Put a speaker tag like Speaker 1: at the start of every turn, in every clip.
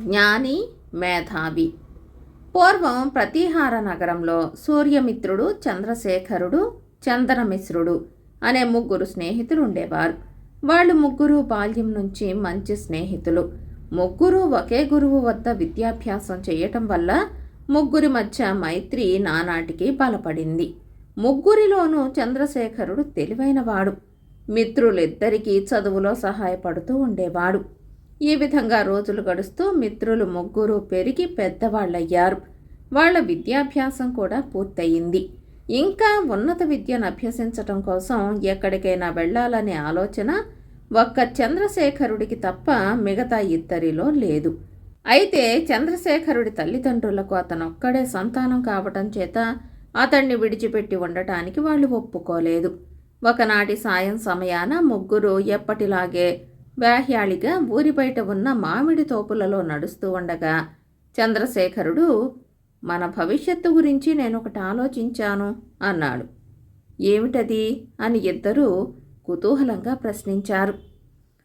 Speaker 1: జ్ఞాని మేధావి. పూర్వం ప్రతీహార నగరంలో సూర్యమిత్రుడు చంద్రశేఖరుడు చందనమిశ్రుడు అనే ముగ్గురు స్నేహితులు ఉండేవారు వాళ్ళు ముగ్గురు బాల్యం నుంచి మంచి స్నేహితులు. ముగ్గురు ఒకే గురువు వద్ద విద్యాభ్యాసం చేయటం వల్ల ముగ్గురి మధ్య మైత్రి నానాటికి బలపడింది. ముగ్గురిలోనూ చంద్రశేఖరుడు తెలివైనవాడు. మిత్రులిద్దరికీ చదువులో సహాయపడుతూ ఉండేవాడు. ఈ విధంగా రోజులు గడుస్తూ మిత్రులు ముగ్గురు పెరిగి పెద్దవాళ్ళయ్యారు. వాళ్ళ విద్యాభ్యాసం కూడా పూర్తయింది. ఇంకా ఉన్నత విద్యను అభ్యసించటం కోసం ఎక్కడికైనా వెళ్ళాలనే ఆలోచన ఒక్క చంద్రశేఖరుడికి తప్ప మిగతా ఇద్దరిలో లేదు. అయితే చంద్రశేఖరుడి తల్లిదండ్రులకు అతనొక్కడే సంతానం కావటం చేత అతన్ని విడిచిపెట్టి ఉండటానికి వాళ్ళు ఒప్పుకోలేదు. ఒకనాటి సాయం సమయాన ముగ్గురు ఎప్పటిలాగే వ్యాహ్యాళిగా ఊరి బయట ఉన్న మామిడి తోపులలో నడుస్తూ ఉండగా చంద్రశేఖరుడు మన భవిష్యత్తు గురించి నేను ఒకటి ఆలోచించాను అన్నాడు. ఏమిటది? అని ఇద్దరూ కుతూహలంగా ప్రశ్నించారు.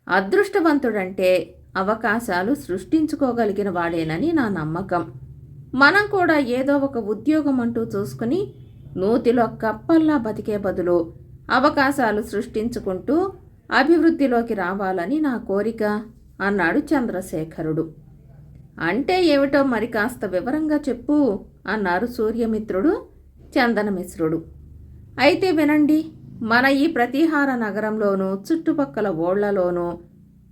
Speaker 1: అదృష్టవంతుడంటే అవకాశాలు సృష్టించుకోగలిగిన వాడేనని నా నమ్మకం. మనం కూడా ఏదో ఒక ఉద్యోగం అంటూ చూసుకుని నూతిలో కప్పల్లా బతికే బదులు అవకాశాలు సృష్టించుకుంటూ అభివృద్ధిలోకి రావాలని నా కోరిక అన్నాడు చంద్రశేఖరుడు. అంటే ఏమిటో మరి కాస్త వివరంగా చెప్పు అన్నారు సూర్యమిత్రుడు చందనమిశ్రుడు. అయితే వినండి మన ఈ ప్రతిహార నగరంలోనూ చుట్టుపక్కల ఓళ్ళలోనూ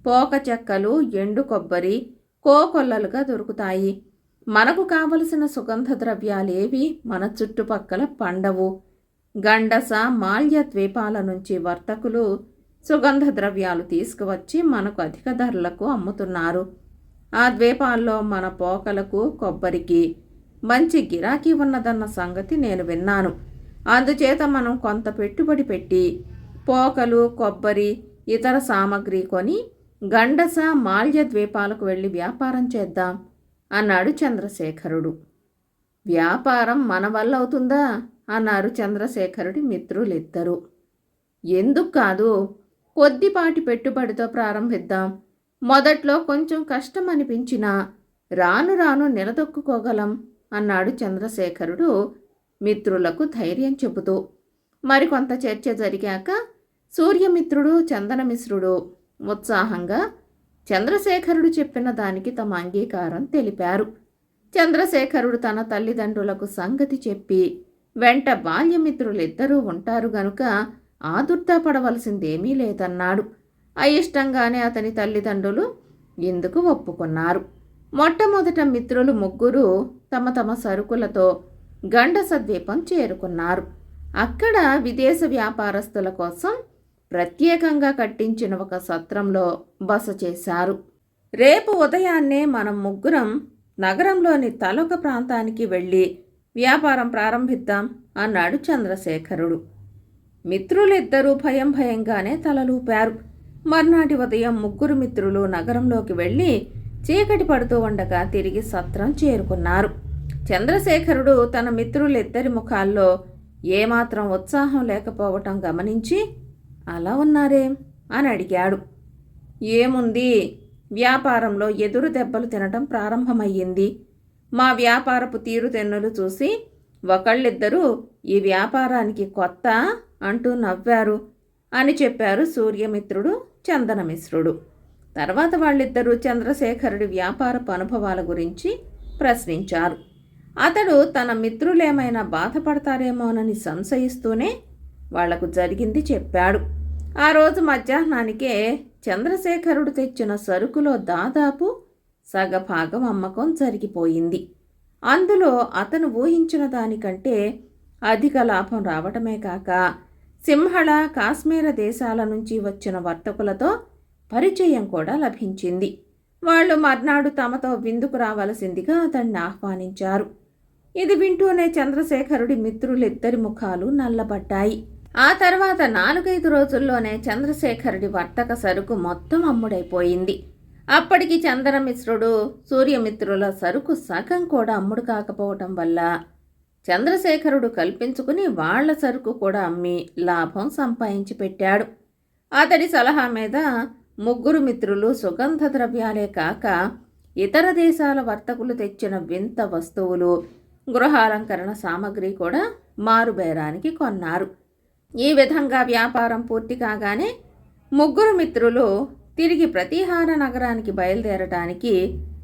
Speaker 1: పోక చెక్కలు ఎండు కొబ్బరి కోకొల్లలుగా దొరుకుతాయి. మనకు కావలసిన సుగంధ ద్రవ్యాలేవి మన చుట్టుపక్కల పండవు. గండస మాల్య ద్వీపాల నుంచి వర్తకులు సుగంధ ద్రవ్యాలు తీసుకువచ్చి మనకు అధిక ధరలకు అమ్ముతున్నారు. ఆ ద్వీపాల్లో మన పోకలకు కొబ్బరికి మంచి గిరాకీ ఉన్నదన్న సంగతి నేను విన్నాను. అందుచేత మనం కొంత పెట్టుబడి పెట్టి పోకలు కొబ్బరి ఇతర సామగ్రి కొని గండస మాల్య ద్వీపాలకు వెళ్ళి వ్యాపారం చేద్దాం అన్నాడు చంద్రశేఖరుడు. వ్యాపారం మన వల్ల అవుతుందా? అన్నారు చంద్రశేఖరుడి మిత్రులిద్దరూ. ఎందుకు కాదు? కొద్దిపాటి పెట్టుబడితో ప్రారంభిద్దాం. మొదట్లో కొంచెం కష్టం అనిపించినా రాను రాను నిలదొక్కుకోగలం అన్నాడు చంద్రశేఖరుడు మిత్రులకు ధైర్యం చెబుతూ. మరికొంత చర్చ జరిగాక సూర్యమిత్రుడు చందనమిశ్రుడు ఉత్సాహంగా చంద్రశేఖరుడు చెప్పిన దానికి తమ అంగీకారం తెలిపారు. చంద్రశేఖరుడు తన తల్లిదండ్రులకు సంగతి చెప్పి వెంట బాల్యమిత్రులిద్దరూ ఉంటారు గనుక ఆదుర్దా పడవలసిందేమీ లేదన్నాడు. అయిష్టంగానే అతని తల్లిదండ్రులు ఇందుకు ఒప్పుకున్నారు? మొట్టమొదట మిత్రులు ముగ్గురు తమ తమ సరుకులతో గండసద్వీపం చేరుకున్నారు. అక్కడ విదేశ వ్యాపారస్తుల కోసం ప్రత్యేకంగా కట్టించిన ఒక సత్రంలో బస చేశారు. రేపు ఉదయాన్నే మనం ముగ్గురం నగరంలోని తలొక ప్రాంతానికి వెళ్ళి వ్యాపారం ప్రారంభిద్దాం అన్నాడు చంద్రశేఖరుడు. మిత్రులిద్దరూ భయం భయంగానే తలలూపారు. మర్నాటి ఉదయం ముగ్గురు మిత్రులు నగరంలోకి వెళ్ళి చీకటి పడుతూ ఉండగా తిరిగి సత్రం చేరుకున్నారు. చంద్రశేఖరుడు తన మిత్రులిద్దరి ముఖాల్లో ఏమాత్రం ఉత్సాహం లేకపోవటం గమనించి అలా ఉన్నారేం? అని అడిగాడు. ఏముంది? వ్యాపారంలో ఎదురు దెబ్బలు తినటం ప్రారంభమయ్యింది. మా వ్యాపారపు తీరుతెన్నులు చూసి ఒకళ్ళిద్దరూ ఈ వ్యాపారానికి కొత్త అంటూ నవ్వారు అని చెప్పారు సూర్యమిత్రుడు చందనమిశ్రుడు. తర్వాత వాళ్ళిద్దరూ చంద్రశేఖరుడి వ్యాపారపు అనుభవాల గురించి ప్రశ్నించారు. అతడు తన మిత్రులేమైనా బాధపడతారేమోనని సంశయిస్తూనే వాళ్ళకు జరిగింది చెప్పాడు. ఆ రోజు మధ్యాహ్నానికే చంద్రశేఖరుడు తెచ్చిన సరుకులో దాదాపు సగభాగం అమ్మకం జరిగిపోయింది. అందులో అతను ఊహించిన దానికంటే అధిక లాభం రావటమే కాక సింహళ కాశ్మీర దేశాల నుంచి వచ్చిన వర్తకులతో పరిచయం కూడా లభించింది. వాళ్ళు మర్నాడు తమతో విందుకు రావలసిందిగా అతన్ని ఆహ్వానించారు. ఇది వింటూనే చంద్రశేఖరుడి మిత్రులిద్దరి ముఖాలు నల్లబడ్డాయి. ఆ తర్వాత నాలుగైదు రోజుల్లోనే చంద్రశేఖరుడి వర్తక సరుకు మొత్తం అమ్ముడైపోయింది. అప్పటికి చంద్రమిశ్రుడు సూర్యమిత్రుల సరుకు సగం కూడా అమ్ముడు కాకపోవటం వల్ల చంద్రశేఖరుడు కల్పించుకుని వాళ్ళ సరుకు కూడా అమ్మి లాభం సంపాదించి పెట్టాడు. అతడి సలహా మీద ముగ్గురు మిత్రులు సుగంధ ద్రవ్యాలే కాక ఇతర దేశాల వర్తకులు తెచ్చిన వింత వస్తువులు గృహాలంకరణ సామగ్రి కూడా మారుబేరానికి కొన్నారు. ఈ విధంగా వ్యాపారం పూర్తి కాగానే ముగ్గురు మిత్రులు తిరిగి ప్రతిహార నగరానికి బయలుదేరటానికి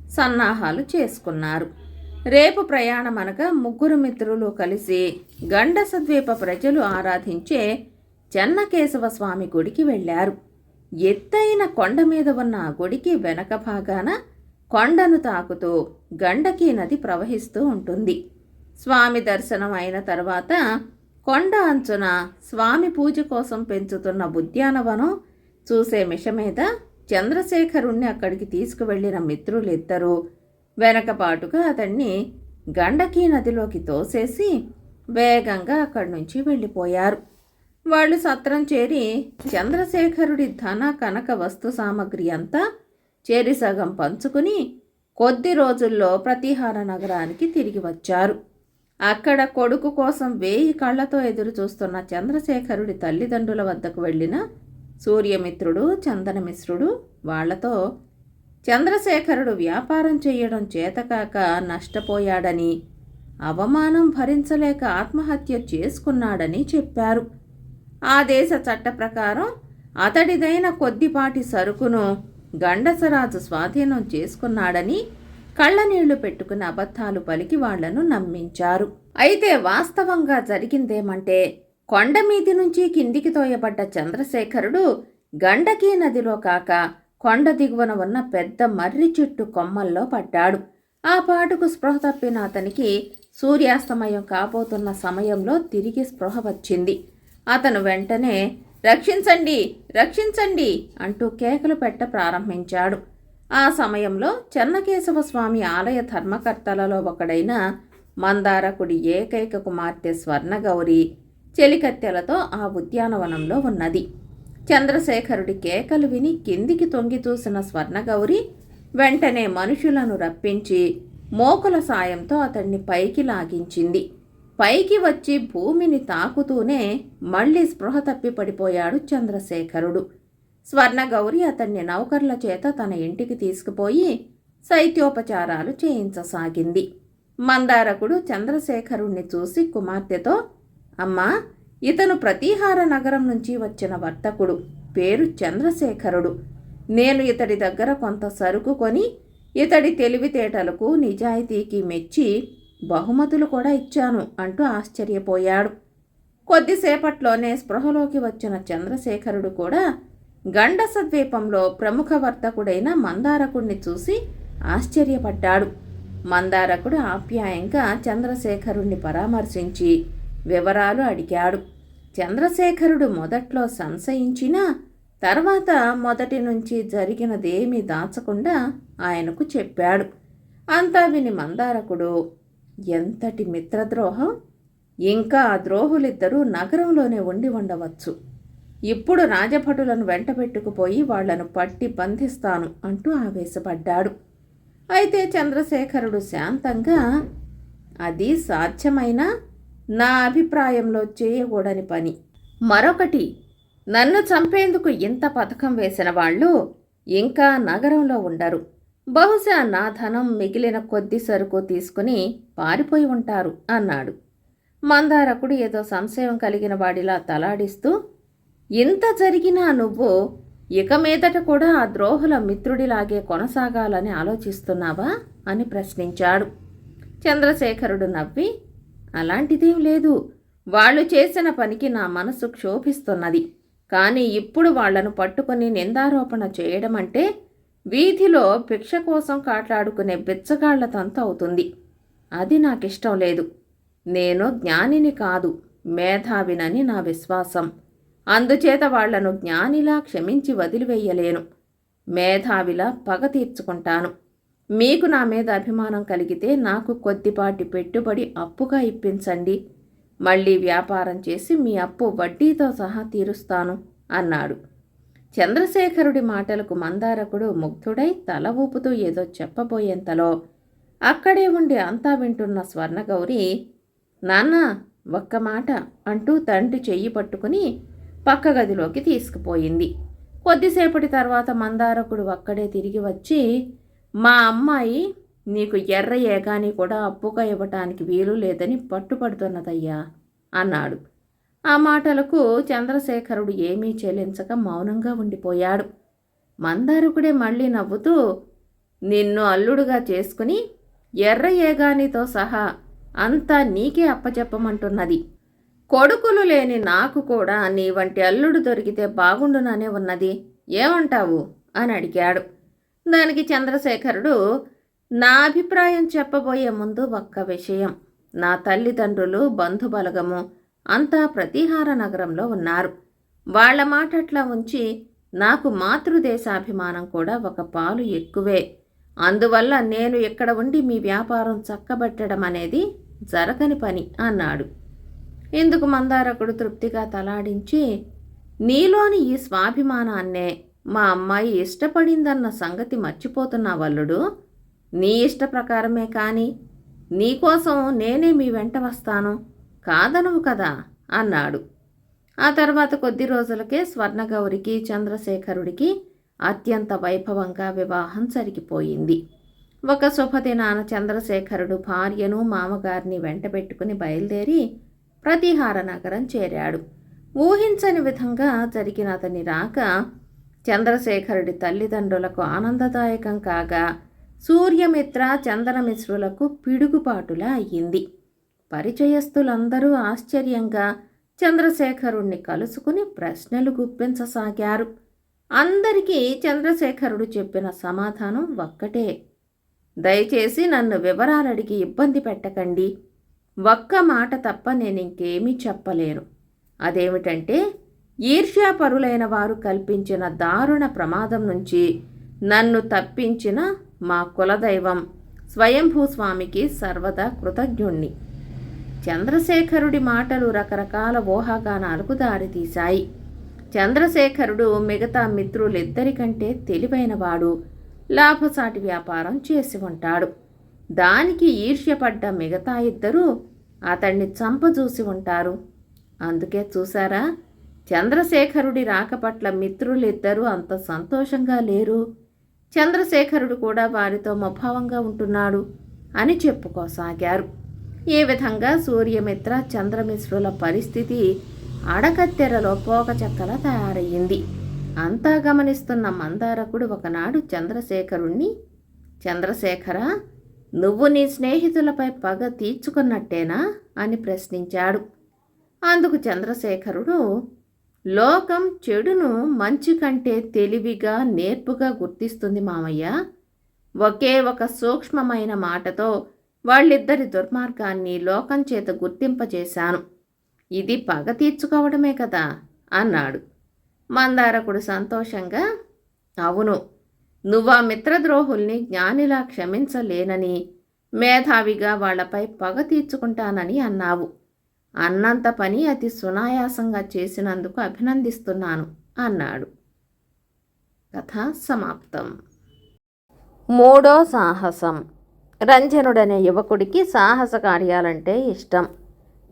Speaker 1: సన్నాహాలు చేసుకున్నారు. రేపు ప్రయాణం అనగా ముగ్గురు మిత్రులు కలిసి గండసద్వీప ప్రజలు ఆరాధించే చెన్నకేశవ స్వామి గుడికి వెళ్ళారు. ఎత్తైన కొండ మీద ఉన్న ఆ గుడికి వెనక భాగాన కొండను తాకుతూ గండకీ నది ప్రవహిస్తూ ఉంటుంది. స్వామి దర్శనం అయిన తర్వాత కొండ అంచున స్వామి పూజ కోసం పెంచుతున్న ఉద్యానవనం చూసే మిష మీద చంద్రశేఖరుణ్ణి అక్కడికి తీసుకువెళ్ళిన మిత్రులిద్దరూ వెనకపాటుగా అతన్ని గండకీ నదిలోకి తోసేసి వేగంగా అక్కడి నుంచి వెళ్ళిపోయారు. వాళ్ళు సత్రం చేరి చంద్రశేఖరుడి ధన కనక వస్తు సామగ్రి అంతా చేరి సగం పంచుకుని కొద్ది రోజుల్లో ప్రతిహార నగరానికి తిరిగి వచ్చారు. అక్కడ కొడుకు కోసం వేయి కళ్ళతో ఎదురు చూస్తున్న చంద్రశేఖరుడి తల్లిదండ్రుల వద్దకు వెళ్ళిన సూర్యమిత్రుడు చందనమిశ్రుడు వాళ్ళతో చంద్రశేఖరుడు వ్యాపారం చేయడం చేతకాక నష్టపోయాడని అవమానం భరించలేక ఆత్మహత్య చేసుకున్నాడని చెప్పారు. ఆ దేశ చట్ట ప్రకారం అతడిదైన కొద్దిపాటి సరుకును గండసరాజు స్వాధీనం చేసుకున్నాడని కళ్ళనీళ్ళు పెట్టుకుని అబద్ధాలు పలికి వాళ్ళను నమ్మించారు. అయితే వాస్తవంగా జరిగిందేమంటే కొండ మీది నుంచి కిందికి తోయబడ్డ చంద్రశేఖరుడు గండకీ నదిలో కాక కొండ దిగువన ఉన్న పెద్ద మర్రి చెట్టు కొమ్మల్లో పడ్డాడు. ఆ పాటుకు స్పృహ తప్పిన అతనికి సూర్యాస్తమయం కాబోతున్న సమయంలో తిరిగి స్పృహ వచ్చింది. అతను వెంటనే రక్షించండి రక్షించండి అంటూ కేకలు పెట్ట ప్రారంభించాడు. ఆ సమయంలో చెన్నకేశవ స్వామి ఆలయ ధర్మకర్తలలో ఒకడైన మందారకుడి ఏకైక కుమార్తె స్వర్ణగౌరి చెలికత్తెలతో ఆ ఉద్యానవనంలో ఉన్నది. చంద్రశేఖరుడి కేకలు విని కిందికి తొంగి చూసిన స్వర్ణగౌరి వెంటనే మనుషులను రప్పించి మోకుల సాయంతో అతన్ని పైకి లాగించింది. పైకి వచ్చి భూమిని తాకుతూనే మళ్ళీ స్పృహ తప్పి పడిపోయాడు చంద్రశేఖరుడు. స్వర్ణగౌరి అతన్ని నౌకర్ల చేత తన ఇంటికి తీసుకుపోయి శైత్యోపచారాలు చేయించసాగింది. మందారకుడు చంద్రశేఖరుణ్ణి చూసి కుమార్తెతో అమ్మా ఇతను ప్రతీహార నగరం నుంచి వచ్చిన వర్తకుడు పేరు చంద్రశేఖరుడు. నేను ఇతడి దగ్గర కొంత సరుకు కొని ఇతడి తెలివితేటలకు నిజాయితీకి మెచ్చి బహుమతులు కూడా ఇచ్చాను అంటూ ఆశ్చర్యపోయాడు. కొద్దిసేపట్లోనే స్పృహలోకి వచ్చిన చంద్రశేఖరుడు కూడా గండస ద్వీపంలో ప్రముఖ వర్తకుడైన మందారకుడిని చూసి ఆశ్చర్యపడ్డాడు. మందారకుడు ఆప్యాయంగా చంద్రశేఖరుణ్ణి పరామర్శించి వివరాలు అడిగాడు. చంద్రశేఖరుడు మొదట్లో సంశయించినా తర్వాత మొదటి నుంచి జరిగినదేమీ దాచకుండా ఆయనకు చెప్పాడు. అంతా విని మందారకుడు ఎంతటి మిత్రద్రోహం? ఇంకా ఆ ద్రోహులిద్దరూ నగరంలోనే ఉండి ఉండవచ్చు. ఇప్పుడు రాజభటులను వెంటబెట్టుకుపోయి వాళ్ళను పట్టి బంధిస్తాను అంటూ ఆవేశపడ్డాడు. అయితే చంద్రశేఖరుడు శాంతంగా అది సాధ్యమైన? నా అభిప్రాయంలో చేయకూడని పని. మరొకటి నన్ను చంపేందుకు ఇంత పథకం వేసిన వాళ్ళు ఇంకా నగరంలో ఉండరు. బహుశా నా ధనం మిగిలిన కొద్ది సరుకు తీసుకుని పారిపోయి ఉంటారు అన్నాడు. మందారకుడు ఏదో సంశయం కలిగిన వాడిలా తలాడిస్తూ ఇంత జరిగినా నువ్వు ఇక మీదట కూడా ఆ ద్రోహుల మిత్రుడిలాగే కొనసాగాలని ఆలోచిస్తున్నావా? అని ప్రశ్నించాడు. చంద్రశేఖరుడు నవ్వి అలాంటిదేం లేదు. వాళ్ళు చేసిన పనికి నా మనసు క్షోభిస్తున్నది. కానీ ఇప్పుడు వాళ్ళను పట్టుకొని నిందారోపణ చేయడం అంటే వీధిలో భిక్ష కోసం కాట్లాడుకునే బిచ్చగాళ్ళ తంతు అవుతుంది. అది నాకిష్టం లేదు. నేను జ్ఞానిని కాదు మేధావినని నా విశ్వాసం. అందుచేత వాళ్ళను జ్ఞానిలా క్షమించి వదిలివేయలేను. మేధావిలా పగ తీర్చుకుంటాను. మీకు నా మీద అభిమానం కలిగితే నాకు కొద్దిపాటి పెట్టుబడి అప్పుగా ఇప్పించండి. మళ్ళీ వ్యాపారం చేసి మీ అప్పు వడ్డీతో సహా తీరుస్తాను అన్నాడు. చంద్రశేఖరుడి మాటలకు మందారకుడు ముగ్ధుడై తల ఊపుతూ ఏదో చెప్పబోయేంతలో అక్కడే ఉండి అంతా వింటున్న స్వర్ణగౌరి నాన్న ఒక్క మాట అంటూ తండ్రి చెయ్యి పట్టుకుని పక్క గదిలోకి తీసుకుపోయింది. కొద్దిసేపటి తర్వాత మందారకుడు అక్కడే తిరిగి వచ్చి మా అమ్మాయి నీకు ఎర్ర ఏగాని కూడా అప్పుగా ఇవ్వటానికి వీలు లేదని పట్టుపడుతున్నదయ్యా అన్నాడు. ఆ మాటలకు చంద్రశేఖరుడు ఏమీ చెల్లించక మౌనంగా ఉండిపోయాడు. మందారుకుడే మళ్ళీ నవ్వుతూ నిన్ను అల్లుడుగా చేసుకుని ఎర్ర ఏగానితో సహా అంతా నీకే అప్పచెప్పమంటున్నది కొడుకులు లేని నాకు కూడా నీ వంటి అల్లుడు దొరికితే బాగుండుననే ఉన్నది. ఏమంటావు? అని అడిగాడు. దానికి చంద్రశేఖరుడు నా అభిప్రాయం చెప్పబోయే ముందు ఒక్క విషయం. నా తల్లిదండ్రులు బంధుబలగము అంతా ప్రతిహార నగరంలో ఉన్నారు. వాళ్ళ మాటట్లా ఉంచి నాకు మాతృదేశాభిమానం కూడా ఒక పాలు ఎక్కువే. అందువల్ల నేను ఇక్కడ ఉండి మీ వ్యాపారం చక్కబెట్టడం అనేది జరగని పని అన్నాడు. ఇందుకు మందారకుడు తృప్తిగా తలాడించి నీలోని ఈ స్వాభిమానాన్నే మా అమ్మాయి ఇష్టపడిందన్న సంగతి మర్చిపోతున్నా వల్లుడు నీ ఇష్ట ప్రకారమే కానీ నీకోసం నేనే మీ వెంట వస్తాను. కాదనవు కదా అన్నాడు. ఆ తర్వాత కొద్ది రోజులకే స్వర్ణగౌరికి చంద్రశేఖరుడికి అత్యంత వైభవంగా వివాహం జరిగిపోయింది. ఒక శుభదినాన చంద్రశేఖరుడు భార్యను మామగారిని వెంట పెట్టుకుని బయలుదేరి ప్రతిహార నగరం చేరాడు. ఊహించని విధంగా జరిగిన అతని రాక చంద్రశేఖరుడి తల్లిదండ్రులకు ఆనందదాయకం కాగా సూర్యమిత్ర చందనమిశ్రులకు పిడుగుపాటులా అయ్యింది. పరిచయస్తులందరూ ఆశ్చర్యంగా చంద్రశేఖరుణ్ణి కలుసుకుని ప్రశ్నలు గుప్పించసాగారు. అందరికీ చంద్రశేఖరుడు చెప్పిన సమాధానం ఒక్కటే. దయచేసి నన్ను వివరాలడిగి ఇబ్బంది పెట్టకండి. ఒక్క మాట తప్ప నేను ఇంకేమీ చెప్పలేను. అదేమిటంటే ఈర్ష్యాపరులైన వారు కల్పించిన దారుణ ప్రమాదం నుంచి నన్ను తప్పించిన మా కులదైవం స్వయంభూస్వామికి సర్వదా కృతజ్ఞుణ్ణి. చంద్రశేఖరుడి మాటలు రకరకాల ఊహాగానాలకు దారితీశాయి. చంద్రశేఖరుడు మిగతా మిత్రులిద్దరికంటే తెలివైనవాడు. లాభసాటి వ్యాపారం చేసి ఉంటాడు. దానికి ఈర్ష్యపడ్డ మిగతా ఇద్దరూ అతన్ని చంపజూసి ఉంటారు. అందుకే చూసారా చంద్రశేఖరుడి రాక పట్ల మిత్రులిద్దరూ అంత సంతోషంగా లేరు. చంద్రశేఖరుడు కూడా వారితో మభావంగా ఉంటున్నాడు అని చెప్పుకోసాగారు. ఈ విధంగా సూర్యమిత్ర చంద్రమిశ్రుల పరిస్థితి అడకత్తెరలో పోకచక్కల తయారయ్యింది. అంతా గమనిస్తున్న మందారకుడు ఒకనాడు చంద్రశేఖరుణ్ణి చంద్రశేఖర నువ్వు నీ స్నేహితులపై పగ తీర్చుకున్నట్టేనా? అని ప్రశ్నించాడు. అందుకు చంద్రశేఖరుడు లోకం చెడును మంచి కంటే తెలివిగా నేర్పుగా గుర్తిస్తుంది మామయ్య. ఒకే ఒక సూక్ష్మమైన మాటతో వాళ్ళిద్దరి దుర్మార్గాన్ని లోకం చేత గుర్తింపజేశాను. ఇది పగ తీర్చుకోవడమే కదా అన్నాడు. మందారకుడు సంతోషంగా అవును నువ్వా మిత్రద్రోహుల్ని జ్ఞానిలా క్షమించలేనని మేధావిగా వాళ్ళపై పగ తీర్చుకుంటానని అన్నావు. అన్నంత పని అతి సునాయాసంగా చేసినందుకు అభినందిస్తున్నాను అన్నాడు. కథ సమాప్తం. మూడో సాహసం. రంజనుడనే యువకుడికి సాహస కార్యాలంటే ఇష్టం.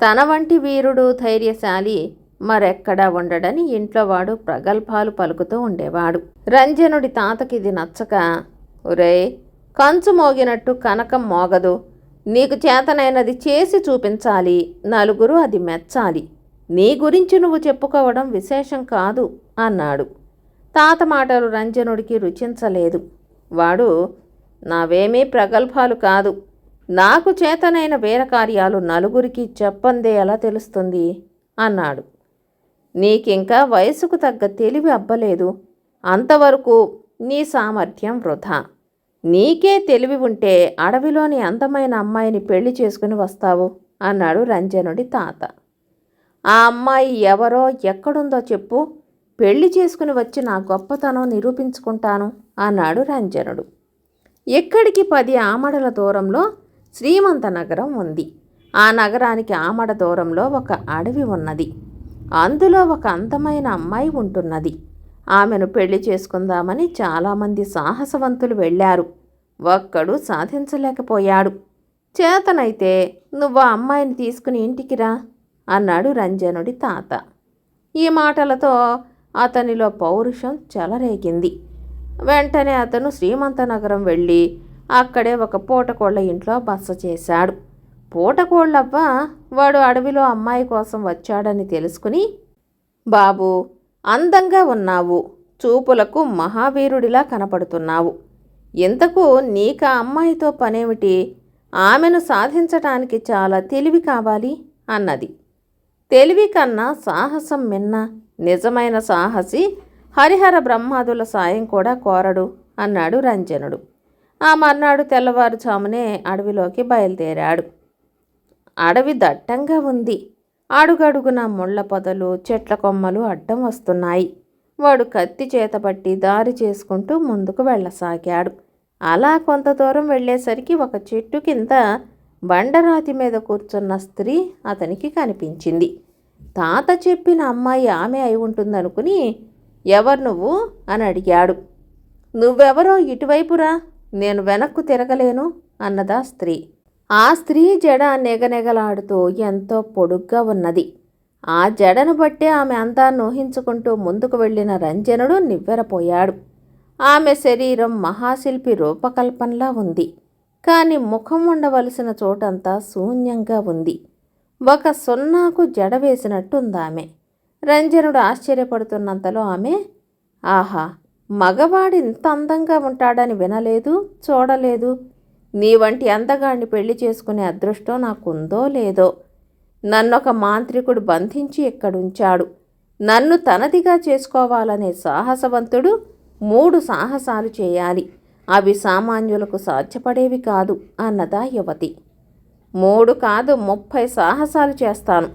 Speaker 1: తన వంటి వీరుడు ధైర్యశాలి మరెక్కడా ఉండడని ఇంట్లో వాడు ప్రగల్భాలు పలుకుతూ ఉండేవాడు. రంజనుడి తాతకి ఇది నచ్చక ఒరే కంచు మోగినట్టు కనకం మోగదు. నీకు చేతనైనది చేసి చూపించాలి నలుగురు అది మెచ్చాలి. నీ గురించి నువ్వు చెప్పుకోవడం విశేషం కాదు అన్నాడు. తాత మాటలు రంజనుడికి రుచించలేదు. వాడు నావేమీ ప్రగల్భాలు కాదు. నాకు చేతనైన వీరకార్యాలు నలుగురికి చెప్పందే ఎలా తెలుస్తుంది? అన్నాడు. నీకింకా వయసుకు తగ్గ తెలివి అబ్బలేదు. అంతవరకు నీ సామర్థ్యం వృధా. నీకే తెలివి ఉంటే అడవిలోని అందమైన అమ్మాయిని పెళ్ళి చేసుకుని వస్తావు అన్నాడు రంజనుడి తాత. ఆ అమ్మాయి ఎవరో ఎక్కడుందో చెప్పు పెళ్ళి చేసుకుని వచ్చి నా గొప్పతనం నిరూపించుకుంటాను అన్నాడు రంజనుడు. ఎక్కడికి పది ఆమడల దూరంలో శ్రీమంత నగరం ఉంది. ఆ నగరానికి ఆమడ దూరంలో ఒక అడవి ఉన్నది. అందులో ఒక అందమైన అమ్మాయి ఉంటున్నది. ఆమెను పెళ్ళి చేసుకుందామని చాలామంది సాహసవంతులు వెళ్ళారు. ఒక్కడు సాధించలేకపోయాడు. చేతనైతే నువ్వు ఆ అమ్మాయిని తీసుకుని ఇంటికి రా అన్నాడు రంజనుడి తాత. ఈ మాటలతో అతనిలో పౌరుషం చెలరేగింది. వెంటనే అతను శ్రీమంతనగరం వెళ్ళి అక్కడే ఒక పూటకోళ్ళ ఇంట్లో బస చేశాడు. పూటకోళ్ళవ్వ వాడు అడవిలో అమ్మాయి కోసం వచ్చాడని తెలుసుకుని బాబు అందంగా ఉన్నావు. చూపులకు మహావీరుడిలా కనపడుతున్నావు. ఇంతకు నీకు ఆ అమ్మాయితో పనేమిటి? ఆమెను సాధించటానికి చాలా తెలివి కావాలి అన్నది. తెలివి కన్నా సాహసం మిన్న నిజమైన సాహసి హరిహర బ్రహ్మాదుల సాయం కూడా కోరడు అన్నాడు రంజనుడు. ఆ మర్నాడు తెల్లవారుజామునే అడవిలోకి బయలుదేరాడు. అడవి దట్టంగా ఉంది. అడుగడుగున ముళ్ళ పొదలు చెట్ల కొమ్మలు అడ్డం వస్తున్నాయి. వాడు కత్తి చేతపట్టి దారి చేసుకుంటూ ముందుకు వెళ్ళసాగాడు. అలా కొంత దూరం వెళ్ళేసరికి ఒక చెట్టు కింద బండరాతి మీద కూర్చున్న స్త్రీ అతనికి కనిపించింది. తాత చెప్పిన అమ్మాయి ఆమె అయి ఉంటుందనుకుని ఎవరు నువ్వు? అని అడిగాడు. నువ్వెవరో ఇటువైపురా నేను వెనక్కు తిరగలేను అన్నదా స్త్రీ. ఆ స్త్రీ జడ నెగనెగలాడుతూ ఎంతో పొడుగ్గా ఉన్నది. ఆ జడను బట్టే ఆమె అందాన్ని ఊహించుకుంటూ ముందుకు వెళ్ళిన రంజనుడు నివ్వెరపోయాడు. ఆమె శరీరం మహాశిల్పి రూపకల్పనలా ఉంది. కానీ ముఖం ఉండవలసిన చోటంతా శూన్యంగా ఉంది. ఒక సున్నాకు జడ వేసినట్టుందామె. రంజనుడు ఆశ్చర్యపడుతున్నంతలో ఆమె ఆహా మగవాడు ఇంత అందంగా ఉంటాడని వినలేదు చూడలేదు. నీ వంటి అందగాడిని పెళ్ళి చేసుకునే అదృష్టం నాకుందో లేదో నన్నొక మాంత్రికుడు బంధించి ఇక్కడుంచాడు. నన్ను తనదిగా చేసుకోవాలనే సాహసవంతుడు మూడు సాహసాలు చేయాలి. అవి సామాన్యులకు సాధ్యపడేవి కాదు అన్నదా యువతి. మూడు కాదు ముప్పై సాహసాలు చేస్తాను.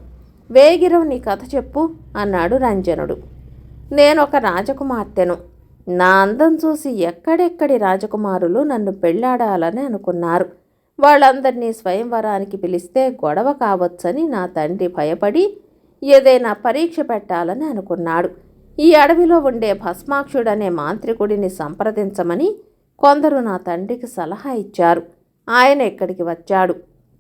Speaker 1: వేగిరం నీ కథ చెప్పు అన్నాడు రంజనుడు. నేనొక రాజకుమార్తెను. నా అందం చూసి ఎక్కడెక్కడి రాజకుమారులు నన్ను పెళ్ళాడాలని అనుకున్నారు. వాళ్ళందరినీ స్వయంవరానికి పిలిస్తే గొడవ కావచ్చని నా తండ్రి భయపడి ఏదైనా పరీక్ష పెట్టాలని అనుకున్నాడు. ఈ అడవిలో ఉండే భస్మాక్షుడనే మాంత్రికుడిని సంప్రదించమని కొందరు నా తండ్రికి సలహా ఇచ్చారు. ఆయన ఇక్కడికి వచ్చాడు.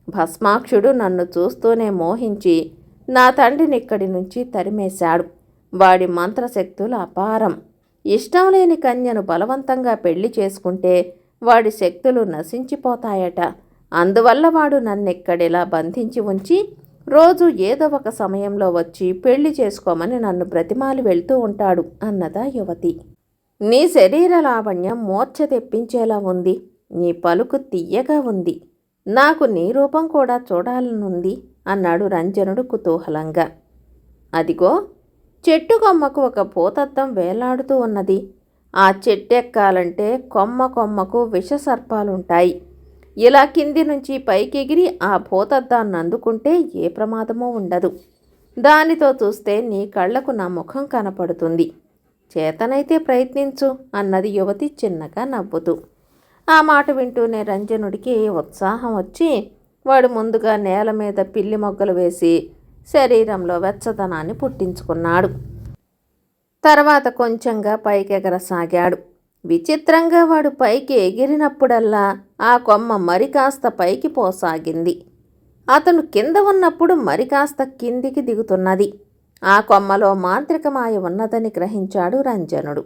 Speaker 1: భస్మాక్షుడు నన్ను చూస్తూనే మోహించి నా తండ్రిని ఇక్కడి నుంచి తరిమేశాడు. వాడి మంత్రశక్తులు అపారం. ఇష్టం లేని కన్యను బలవంతంగా పెళ్ళి చేసుకుంటే వాడి శక్తులు నశించిపోతాయట. అందువల్ల వాడు నన్నెక్కడిలా బంధించి ఉంచి రోజు ఏదో ఒక సమయంలో వచ్చి పెళ్ళి చేసుకోమని నన్ను బ్రతిమాలి వెళ్తూ ఉంటాడు అన్నదా యువతి. నీ శరీర లావణ్యం మూర్ఛ తెప్పించేలా ఉంది. నీ పలుకు తీయగా ఉంది. నాకు నీ రూపం కూడా చూడాలనుంది అన్నాడు రంజనుడు కుతూహలంగా. అదిగో చెట్టు కొమ్మకు ఒక భూతత్వం వేలాడుతూ ఉన్నది. ఆ చెట్టెక్కాలంటే కొమ్మ కొమ్మకు విషసర్పాలుంటాయి ఇలా కింది నుంచి పైకెగిరి ఆ భూతద్దాన్ని అందుకుంటే ఏ ప్రమాదమూ ఉండదు. దానితో చూస్తే నీ కళ్ళకు నా ముఖం కనపడుతుంది. చేతనైతే ప్రయత్నించు అన్నది యువతి చిన్నగా నవ్వుతూ. ఆ మాట వింటూనే రంజనుడికి ఉత్సాహం వచ్చి వాడు ముందుగా నేల మీద పిల్లి మొగ్గలు వేసి శరీరంలో వెచ్చదనాన్ని పుట్టించుకున్నాడు. తర్వాత కొంచెంగా పైకెగరసాగాడు. విచిత్రంగా వాడు పైకి ఎగిరినప్పుడల్లా ఆ కొమ్మ మరి కాస్త పైకి పోసాగింది. అతను కింద ఉన్నప్పుడు మరి కాస్త కిందికి దిగుతున్నది. ఆ కొమ్మలో మాంత్రికమాయ ఉన్నదని గ్రహించాడు రంజనుడు.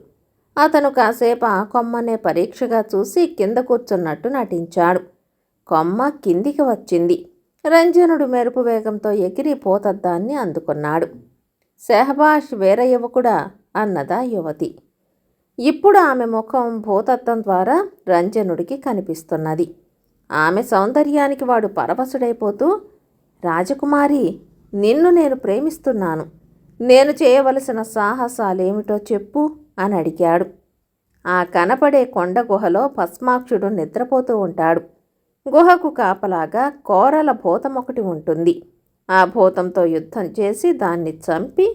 Speaker 1: అతను కాసేపు ఆ కొమ్మనే పరీక్షగా చూసి కింద కూర్చున్నట్టు నటించాడు. కొమ్మ కిందికి వచ్చింది. రంజనుడు మెరుపు వేగంతో ఎగిరి పోతద్దాన్ని అందుకున్నాడు. సెహబాష్ వేర యువకుడా? అన్నదా యువతి. ఇప్పుడు ఆమె ముఖం భూతత్వం ద్వారా రంజనుడికి కనిపిస్తున్నది. ఆమె సౌందర్యానికి వాడు పరవశుడైపోతూ రాజకుమారి నిన్ను నేను ప్రేమిస్తున్నాను. నేను చేయవలసిన సాహసాలేమిటో చెప్పు అని అడిగాడు ఆ కనపడే కొండ గుహలో భస్మాక్షుడు నిద్రపోతూ ఉంటాడు. గుహకు కాపలాగా కోరల భూతం ఒకటి ఉంటుంది. ఆ భూతంతో యుద్ధం చేసి దాన్ని చంపి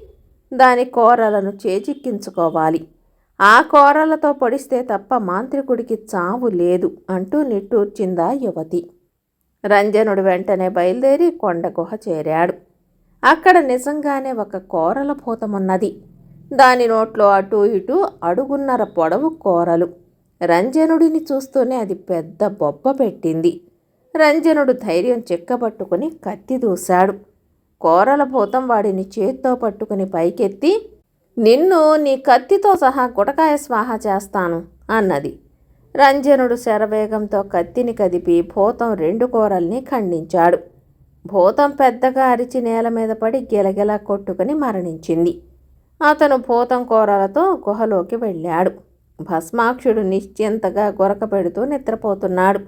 Speaker 1: దాని కోరలను చేజిక్కించుకోవాలి. ఆ కోరలతో పొడిస్తే తప్ప మాంత్రికుడికి చావు లేదు అంటూ నిట్టూర్చిందా యువతి. రంజనుడు వెంటనే బయలుదేరి కొండ గుహ చేరాడు. అక్కడ నిజంగానే ఒక కోరల భూతమున్నది. దాని నోట్లో అటూ ఇటూ అడుగున్నర పొడవు కోరలు. రంజనుడిని చూస్తూనే అది పెద్ద బొబ్బ పెట్టింది. రంజనుడు ధైర్యం చిక్కబట్టుకుని కత్తి దూశాడు. కోరల భూతం వాడిని చేత్తో పట్టుకుని పైకెత్తి నిన్ను నీ కత్తితో సహా గుటకాయ స్వాహ చేస్తాను అన్నది. రంజనుడు శరవేగంతో కత్తిని కదిపి భూతం రెండు కూరల్ని ఖండించాడు. భూతం పెద్దగా అరిచి నేల మీద పడి గిలగిలా కొట్టుకుని మరణించింది. అతను భూతం కూరలతో గుహలోకి వెళ్ళాడు. భస్మాక్షుడు నిశ్చింతగా గొరక పెడుతూ నిద్రపోతున్నాడు.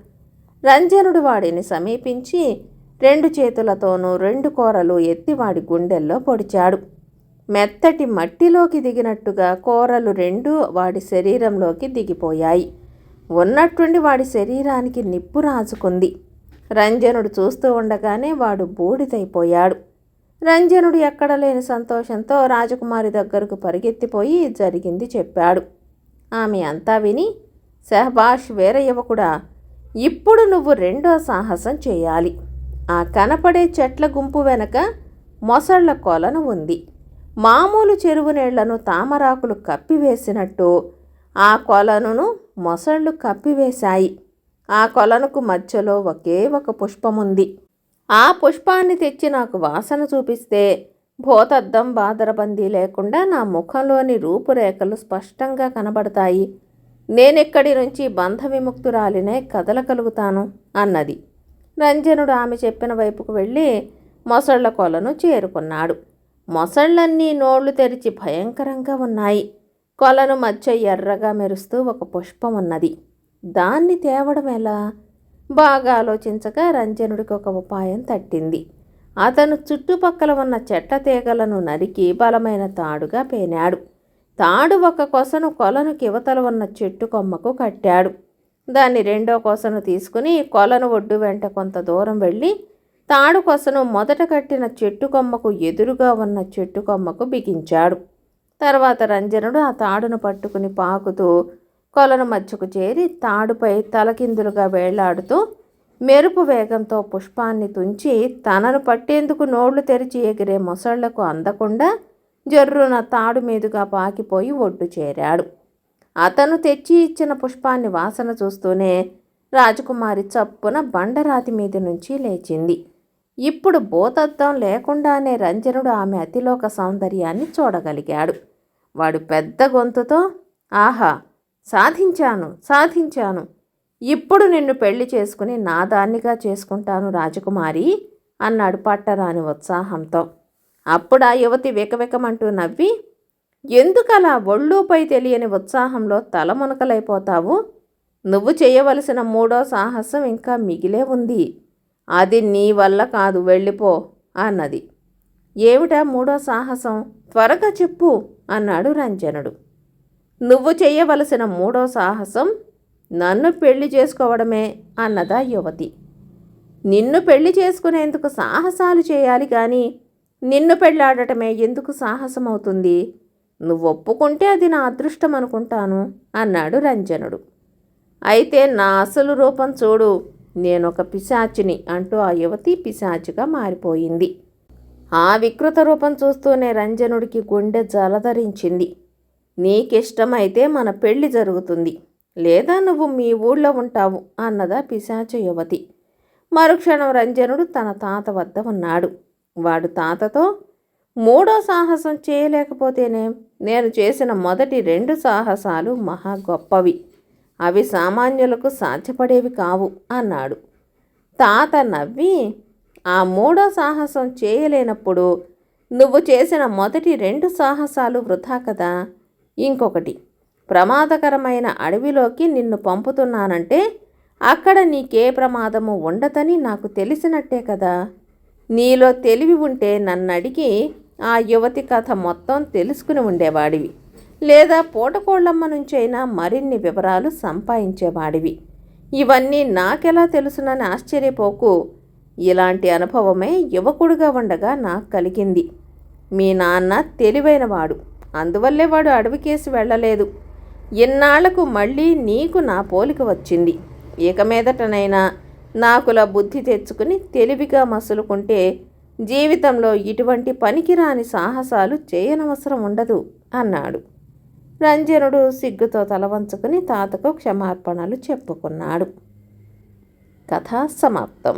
Speaker 1: రంజనుడు వాడిని సమీపించి రెండు చేతులతోనూ రెండు కూరలు ఎత్తి వాడి గుండెల్లో పొడిచాడు. మెత్తటి మట్టిలోకి దిగినట్టుగా కూరలు రెండు వాడి శరీరంలోకి దిగిపోయాయి. ఉన్నట్టుండి వాడి శరీరానికి నిప్పు రాజుకుంది. రంజనుడు చూస్తూ ఉండగానే వాడు బూడిదైపోయాడు. రంజనుడు ఎక్కడ లేని సంతోషంతో రాజకుమారి దగ్గరకు పరిగెత్తిపోయి జరిగింది చెప్పాడు. ఆమె అంతా విని సెహబాష్ వేరే యువకుడా ఇప్పుడు నువ్వు రెండో సాహసం చేయాలి. ఆ కనపడే చెట్ల గుంపు వెనక మొసళ్ళ కొలను ఉంది. మామూలు చెరువు నీళ్ళను తామరాకులు కప్పివేసినట్టు ఆ కొలనును మొసళ్ళు కప్పివేశాయి. ఆ కొలనుకు మధ్యలో ఒకే ఒక పుష్పముంది. ఆ పుష్పాన్ని తెచ్చి నాకు వాసన చూపిస్తే భూతద్దం బాదరబందీ లేకుండా నా ముఖంలోని రూపురేఖలు స్పష్టంగా కనబడతాయి. నేనెక్కడి నుంచి బంధ విముక్తురాలినే కదలగలుగుతాను? అన్నది. రంజనుడు ఆమె చెప్పిన వైపుకు వెళ్ళి మొసళ్ళ కొలను చేరుకున్నాడు. మొసళ్ళన్నీ నోళ్ళు తెరిచి భయంకరంగా ఉన్నాయి. కొలను మధ్య ఎర్రగా మెరుస్తూ ఒక పుష్పం ఉన్నది. దాన్ని తేవడం ఎలా? బాగా ఆలోచించగా రంజనుడికి ఒక ఉపాయం తట్టింది. అతను చుట్టుపక్కల ఉన్న చెట్ల తీగలను నరికి బలమైన తాడుగా పేనాడు. తాడు ఒక కొసను కొలను కివతల ఉన్న చెట్టు కొమ్మకు కట్టాడు. దాన్ని రెండో కొసను తీసుకుని కొలను ఒడ్డు వెంట కొంత దూరం వెళ్ళి తాడు కొసను మొదట కట్టిన చెట్టు కొమ్మకు ఎదురుగా ఉన్న చెట్టు కొమ్మకు బిగించాడు. తర్వాత రంజనుడు ఆ తాడును పట్టుకుని పాకుతూ కొలను మధ్యకు చేరి తాడుపై తలకిందులుగా వేళ్ళాడుతూ మెరుపు వేగంతో పుష్పాన్ని తుంచి తనను పట్టేందుకు నోళ్ళు తెరిచి ఎగిరే మొసళ్ళకు అందకుండా జర్రున తాడు మీదుగా పాకిపోయి ఒడ్డు చేరాడు. అతను తెచ్చి ఇచ్చిన పుష్పాన్ని వాసన చూస్తూనే రాజకుమారి చప్పున బండరాతి మీద నుంచి లేచింది. ఇప్పుడు భూతత్వం లేకుండానే రంజనుడు ఆమె అతిలోక సౌందర్యాన్ని చూడగలిగాడు. వాడు పెద్ద గొంతుతో ఆహా సాధించాను సాధించాను ఇప్పుడు నిన్ను పెళ్ళి చేసుకుని నా దాన్నిగా చేసుకుంటాను రాజకుమారి అన్నాడు పట్టరాని ఉత్సాహంతో. అప్పుడు ఆ యువతి వెకవెకమంటూ నవ్వి ఎందుకలా ఒళ్ళుపై తెలియని ఉత్సాహంలో తలమునకలైపోతావు నువ్వు చేయవలసిన మూడో సాహసం ఇంకా మిగిలే ఉంది. అది నీ వల్ల కాదు వెళ్ళిపో అన్నది. ఏమిటా మూడో సాహసం? త్వరగా చెప్పు అన్నాడు రంజనుడు. నువ్వు చేయవలసిన మూడో సాహసం నన్ను పెళ్ళి చేసుకోవడమే అన్నదా యువతి. నిన్ను పెళ్ళి చేసుకునేందుకు సాహసాలు చేయాలి కానీ నిన్ను పెళ్ళాడటమే ఎందుకు సాహసమవుతుంది? నువ్వు ఒప్పుకుంటే అది నా అదృష్టం అనుకుంటాను అన్నాడు రంజనుడు. అయితే నా అసలు రూపం చూడు నేనొక పిశాచిని అంటూ ఆ యువతి పిశాచిగా మారిపోయింది. ఆ వికృత రూపం చూస్తూనే రంజనుడికి గుండె జలధరించింది. నీకిష్టమైతే మన పెళ్ళి జరుగుతుంది. లేదా నువ్వు మీ ఊళ్ళో ఉంటావు అన్నదా పిశాచ యువతి. మరుక్షణం రంజనుడు తన తాత వద్ద ఉన్నాడు. వాడు తాతతో మూడో సాహసం చేయలేకపోతేనే నేను చేసిన మొదటి రెండు సాహసాలు మహా గొప్పవి. అవి సామాన్యులకు సాధ్యపడేవి కావు అన్నాడు. తాత నవ్వి ఆ మూడో సాహసం చేయలేనప్పుడు నువ్వు చేసిన మొదటి రెండు సాహసాలు వృధా కదా. ఇంకొకటి ప్రమాదకరమైన అడవిలోకి నిన్ను పంపుతున్నానంటే అక్కడ నీకే ప్రమాదము ఉండదని నాకు తెలిసినట్టే కదా. నీలో తెలివి ఉంటే నన్ను అడిగి ఆ యువతి కథ మొత్తం తెలుసుకుని ఉండేవాడివి. లేదా పూటకోళ్ళమ్మ నుంచైనా మరిన్ని వివరాలు సంపాదించేవాడివి. ఇవన్నీ నాకెలా తెలుసునని ఆశ్చర్యపోకు. ఇలాంటి అనుభవమే యువకుడిగా ఉండగా నాకు కలిగింది. మీ నాన్న తెలివైనవాడు. అందువల్లే వాడు అడవికేసి వెళ్ళలేదు. ఇన్నాళ్ళకు మళ్ళీ నీకు నా పోలిక వచ్చింది? ఇక మీదటనైనా నాకులా బుద్ధి తెచ్చుకుని తెలివిగా మసులుకుంటే జీవితంలో ఇటువంటి పనికిరాని సాహసాలు చేయనవసరం ఉండదు అన్నాడు. రంజనుడు సిగ్గుతో తలవంచుకుని తాతకు క్షమార్పణలు చెప్పుకున్నాడు. కథ సమాప్తం.